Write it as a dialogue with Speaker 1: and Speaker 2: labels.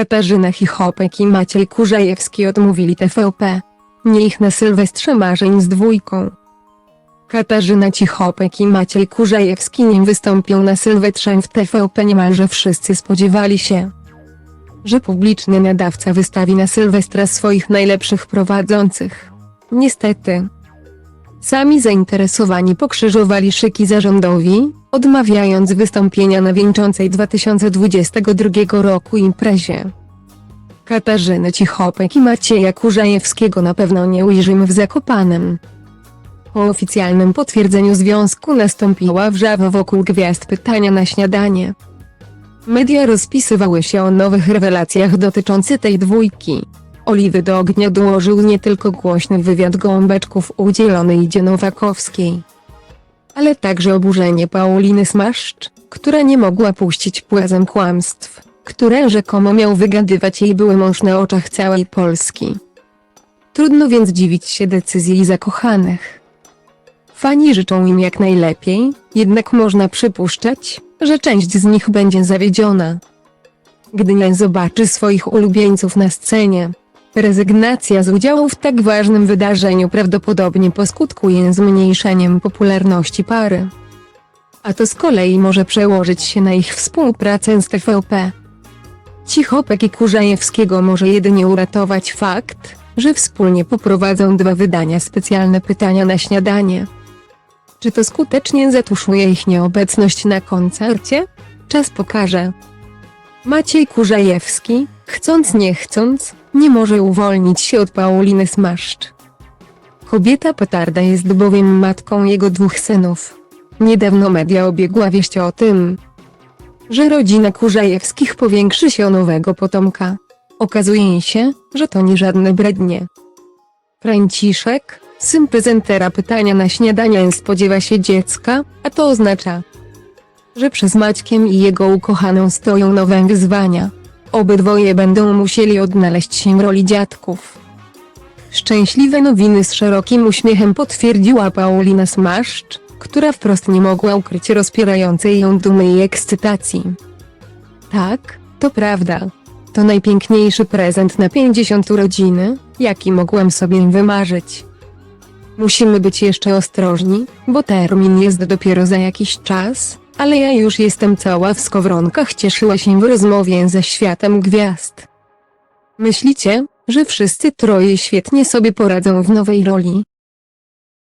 Speaker 1: Katarzyna Chichopek i Maciej Kurzajewski odmówili TVP. Nie ich na Sylwestrze marzeń z dwójką. Katarzyna Cichopek i Maciej Kurzajewski nie wystąpią na Sylwestrze w TVP niemalże wszyscy spodziewali się, że publiczny nadawca wystawi na Sylwestra swoich najlepszych prowadzących. Niestety. Sami zainteresowani pokrzyżowali szyki zarządowi, odmawiając wystąpienia na wieńczącej 2022 roku imprezie. Katarzyny Cichopek i Macieja Kurzajewskiego na pewno nie ujrzymy w Zakopanem. Po oficjalnym potwierdzeniu związku nastąpiła wrzawa wokół gwiazd pytania na śniadanie. Media rozpisywały się o nowych rewelacjach dotyczących tej dwójki. Oliwy do ognia dołożył nie tylko głośny wywiad gąbeczków udzielony Idzie Nowakowskiej, ale także oburzenie Pauliny Smaszcz, która nie mogła puścić płazem kłamstw, które rzekomo miał wygadywać jej były mąż na oczach całej Polski. Trudno więc dziwić się decyzji zakochanych. Fani życzą im jak najlepiej, jednak można przypuszczać, że część z nich będzie zawiedziona. Gdy nie zobaczy swoich ulubieńców na scenie, rezygnacja z udziału w tak ważnym wydarzeniu prawdopodobnie poskutkuje zmniejszeniem popularności pary. A to z kolei może przełożyć się na ich współpracę z TVP. Cichopek i Kurzajewskiego może jedynie uratować fakt, że wspólnie poprowadzą dwa wydania specjalne pytania na śniadanie. Czy to skutecznie zatuszuje ich nieobecność na koncercie? Czas pokaże. Maciej Kurzajewski, chcąc nie chcąc, nie może uwolnić się od Pauliny Smaszcz. Kobieta petarda jest bowiem matką jego dwóch synów. Niedawno media obiegła wieść o tym, że rodzina Kurzajewskich powiększy się o nowego potomka. Okazuje się, że to nie żadne brednie. Franciszek, syn prezentera pytania na śniadanie spodziewa się dziecka, a to oznacza, że przez Maćkiem i jego ukochaną stoją nowe wyzwania. Obydwoje będą musieli odnaleźć się w roli dziadków. Szczęśliwe nowiny z szerokim uśmiechem potwierdziła Paulina Smaszcz, która wprost nie mogła ukryć rozpierającej ją dumy i ekscytacji. Tak, to prawda. To najpiękniejszy prezent na 50 urodziny, jaki mogłem sobie wymarzyć. Musimy być jeszcze ostrożni, bo termin jest dopiero za jakiś czas, ale ja już jestem cała w skowronkach cieszyła się w rozmowie ze światem gwiazd. Myślicie, że wszyscy troje świetnie sobie poradzą w nowej roli?